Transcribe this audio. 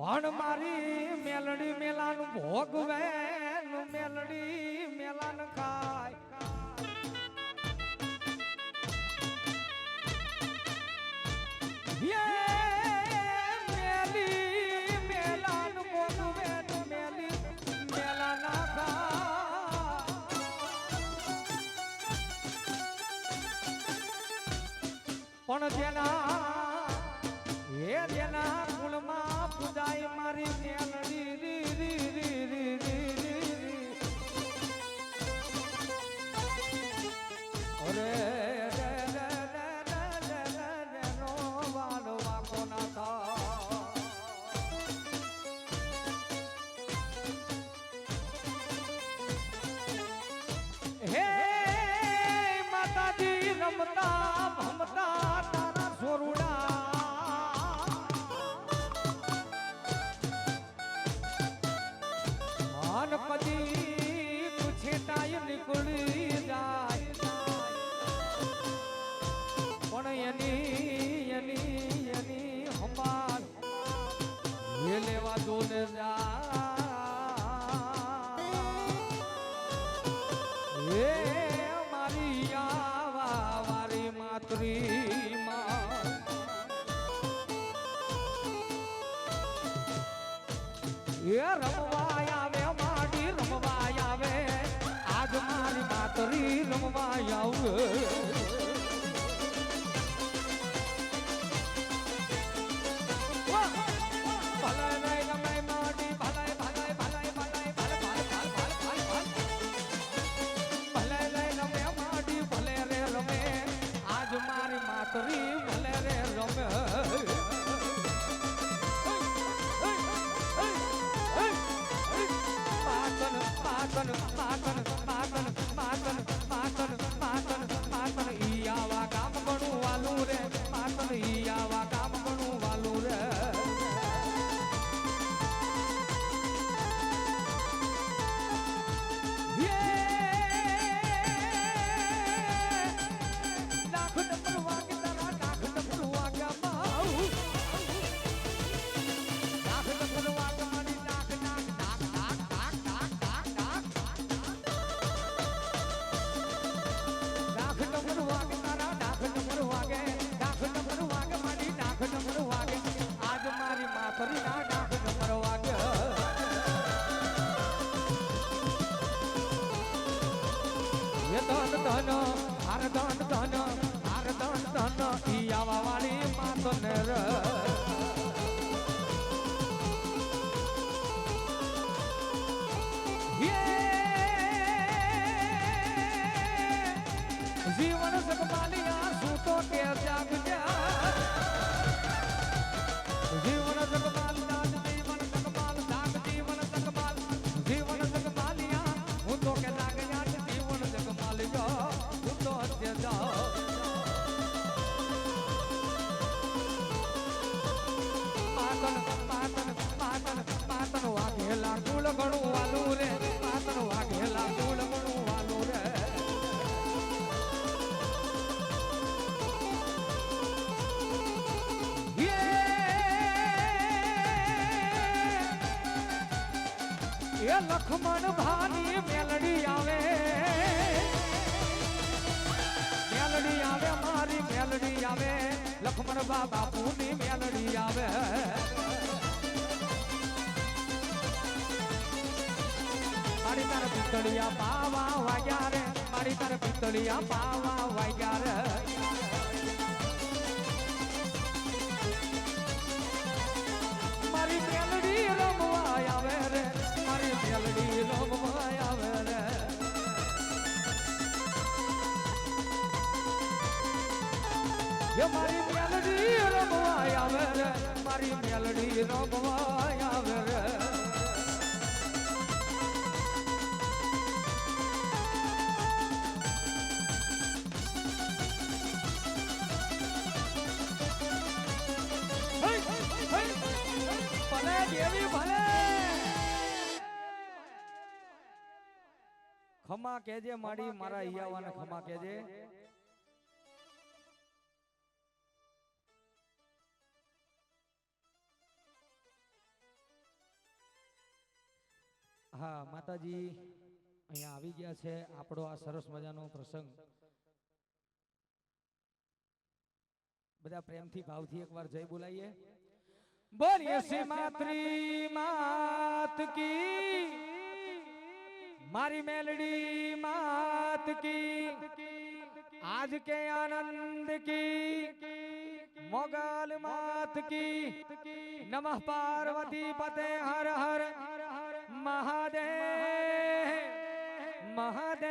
પણ મારી મેલડી મેલાન ભોગવેન મેલડી મેલાન ખાય. યે મેલી મેલાન ભોગવેન મેલી મેલાન ખાય. પણ જેના રમતા ભમતા તારા સોરુડા. મન એ રમવા આવે માડી રમવા આવે. આજ મારી માતરી રમવા આવે. જીવન સગમાલિયા સૂતો ટેર જાગ એ લખમણ ભાની મેલડી આવે. મેલડી આવે, મારી મેલડી આવે. લખમણ બા બાપુની મેલડી આવે. મારી તાર પિતળિયા પાવા વાગ્યા રે, મારી તાર પિતળિયા પાવા વાગ્યા રે. મારી મેલડી રમવાય આવે રે, મારી મેલડી રમવાય આવે રે. ખમા કેજે માડી, મારા ઈયાવાને ખમા કેજે. હા, માતાજી, અહીંયા આવી ગયા છે આપણો આ સરસ મજાનો પ્રસંગ. બધા પ્રેમથી, ભાવથી એકવાર જય બોલાઈએ. બોલીએ શ્રી માત્રી માત કી. મારી મેલડી માત કી. આજ કે આનંદ કી. મોગલ માત કી. નમઃ પાર્વતી પતે હર હર. મહાદેવ મહાદેવ